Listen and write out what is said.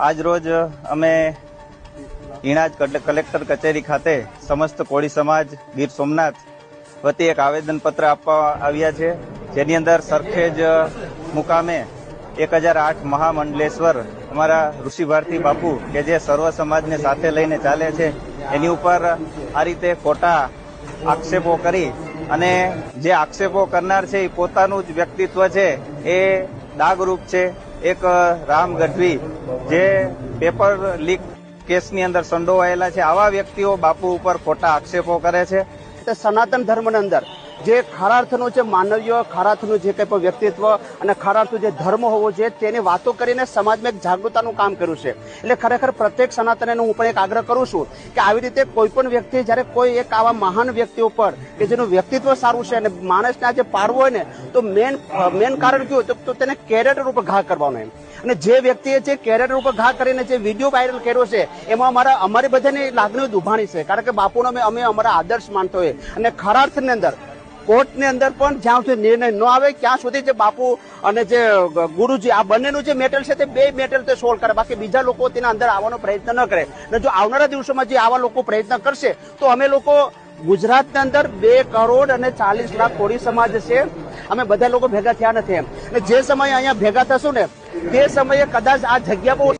આજ રોજ અમે ઈણાજ કલે- કલેક્ટર કચેરી ખાતે સમસ્ત કોળી સમાજ, ગીર સોમનાથ વતી એક આવેદનપત્ર આપવા આવ્યા છે. જેની અંદર સરખેજ મુકામે એક હજાર આઠ મહામંડલેશ્વર અમારા ઋષિ ભારતી બાપુ કે જે સર્વ સમાજને સાથે લઈને ચાલે છે, એની ઉપર આ રીતે ખોટા આક્ષેપો કરી અને જે આક્ષેપો કરનાર છે એ પોતાનું જ વ્યક્તિત્વ છે, એ ડાગરૂપ છે. એક રામ ગઢવી જે પેપર લીક કેસની અંદર સંડોવાયેલા છે. આવા વ્યક્તિઓ બાપુ ઉપર ખોટા આક્ષેપો કરે છે. સનાતન ધર્મની અંદર જે ખરા અર્થનું જે માનવીય ખરા અર્થનું જે કંઈ પણ વ્યક્તિત્વ અને ખરા અર્થનું જે ધર્મ હોવો જોઈએ, તેની વાતો કરીને સમાજમાં એક જાગૃતતાનું કામ કર્યું છે. એટલે ખરેખર પ્રત્યેક સનાતનને હું પણ એક આગ્રહ કરું છું કે આવી રીતે કોઈ પણ વ્યક્તિ, જ્યારે કોઈ એક આવા મહાન વ્યક્તિ ઉપર કે જેનું વ્યક્તિત્વ સારું છે અને માણસને આજે પારવું હોય ને, તો મેન મેન કારણ કયું તો- તેને કેરેક્ટર ઉપર ઘા કરવાનો એમ. અને જે વ્યક્તિએ જે કેરેક્ટર ઉપર ઘા કરીને જે વીડિયો વાયરલ કર્યો છે, એમાં અમારા, અમારી બધાની લાગણીઓ દુભાણી છે. કારણ કે બાપુનો અમે અમારા આદર્શ માનતો હોય અને ખરા અર્થની અંદર કોર્ટની અંદર પણ જ્યાં સુધી નિર્ણય ન આવે, ત્યાં સુધી જે બાપુ અને જે ગુરુજી, આ બંનેનું જે મેટલ છે તે બે મેટલ તે સોલ્વ કરે. બાકી બીજા લોકો તેના અંદર આવવાનો પ્રયત્ન ન કરે. અને જો આવનારા દિવસોમાં જે આવા લોકો પ્રયત્ન કરશે, તો અમે લોકો ગુજરાતની અંદર બે કરોડ અને ચાલીસ લાખ કોળી સમાજ છે. અમે બધા લોકો ભેગા થયા નથી એમ. અને જે સમયે અહીંયા ભેગા થશું ને, તે સમયે કદાચ આ જગ્યા બહુ